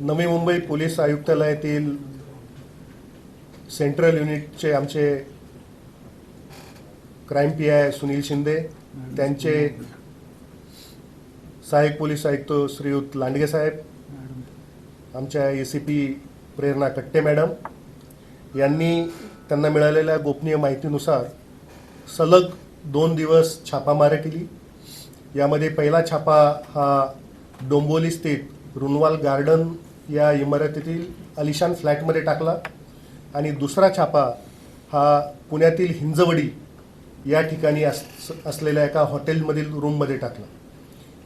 Navi Mumbai police आयुक्तालयातील central युनिटचे आमचे crime P I Sunil Shinde त्यांचे सहाय्यक पोलीस आयुक्त श्रीयुत लांडगे साहेब आमच्या ए सी पी प्रेरणा कट्टे मॅडम यांनी त्यांना मिळालेल्या गोपनीय माहितीनुसार सलग दोन दिवस छापामारी केली. यामध्ये पहिला छापा हा डोंबोली स्थित रुनवाल गार्डन या इमारतीतील अलिशान फ्लॅटमध्ये टाकला. आणि दुसरा छापा हा पुण्यातील हिंजवडी या ठिकाणी अस असलेल्या एका हॉटेलमधील रूममध्ये टाकला.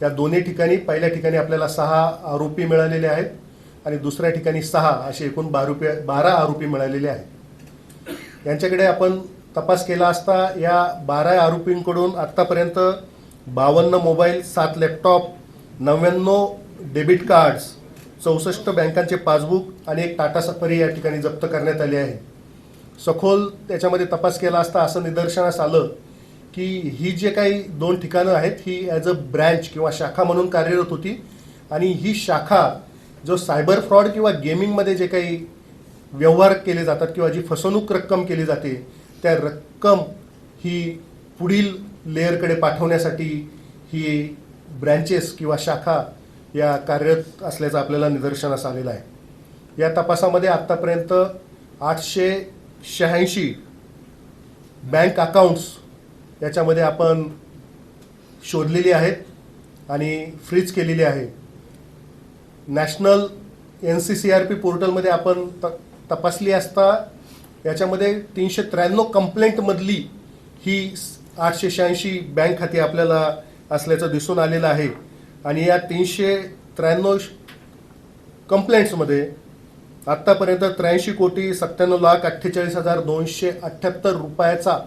या दोन्ही ठिकाणी पहिल्या ठिकाणी आपल्याला सहा आरोपी मिळालेले आहेत आणि दुसऱ्या ठिकाणी सहा असे एकूण बारा बारा आरोपी मिळालेले आहेत. यांच्याकडे आपण तपास केला असता या बारा आरोपींकडून आत्तापर्यंत बावन्न मोबाईल सात लॅपटॉप नव्याण्णव डेबिट कार्ड्स चौसष्ट बँकांचे पासबुक आणि एक टाटा सफारी या ठिकाणी जप्त करण्यात आली आहे. सखोल त्याच्यामध्ये तपास केला असता असं निदर्शनास आलं की ही जे काही दोन ठिकाणं आहेत ही ॲज अ ब्रँच किंवा शाखा म्हणून कार्यरत होती आणि ही शाखा जो सायबर फ्रॉड किंवा गेमिंगमध्ये जे काही व्यवहार केले जातात किंवा जी फसवणूक रक्कम केली जाते त्या रक्कम ही पुढील लेअरकडे पाठवण्यासाठी ही ब्रँचेस किंवा शाखा या कार्यरत असल्याचं आपल्याला निदर्शनास आलेलं आहे. या तपासामध्ये आत्तापर्यंत आठशे शहाऐंशी बँक अकाउंट्स याच्यामध्ये आपण शोधलेली आहेत आणि फ्रीज केलेली आहे. National N C C R P पोर्टलमध्ये आपण त तपासली असता याच्यामध्ये तीनशे त्र्याण्णव कंप्लेंटमधली ही आठशे शहाऐंशी बँक खाती आपल्याला असल्याचं दिसून आलेलं आहे. आणि या तीनशे त्र्याण्णव कंप्लेंट्समध्ये आत्तापर्यंत त्र्याऐंशी कोटी सत्त्याण्णव लाख अठ्ठेचाळीस हजार दोनशे अठ्ठ्याहत्तर रुपयाचा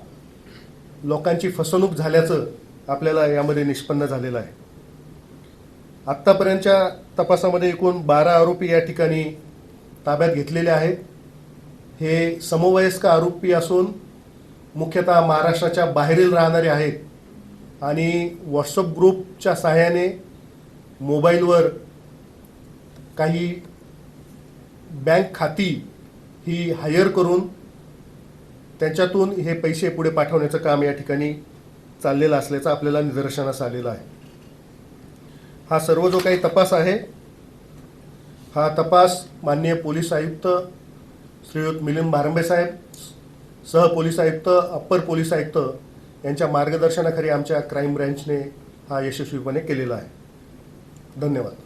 लोकांची फसवणूक झाल्याचं आपल्याला यामध्ये निष्पन्न झालेलं आहे. आत्तापर्यंतच्या तपासामध्ये एकूण बारा आरोपी या ठिकाणी ताब्यात घेतलेले आहेत. हे समवयस्क आरोपी असून मुख्यतः महाराष्ट्राच्या बाहेरील राहणारे आहेत आणि व्हॉट्सअप ग्रुपच्या सहाय्याने मोबाईलवर काही बँक खाती ही हायर करून त्यांच्यातून हे पैसे पुढे पाठवण्याचं काम या ठिकाणी चाललेलं असल्याचं आपल्याला निदर्शनास आलेलं आहे. हा सर्व जो काही तपास आहे हा तपास माननीय पोलीस आयुक्त श्रीयुत मिलिंद भारंबे साहेब सह पोलीस आयुक्त अप्पर पोलीस आयुक्त यांच्या मार्गदर्शनाखाली आमच्या क्राईम ब्रँचने हा यशस्वीपणे केलेला आहे. धन्यवाद.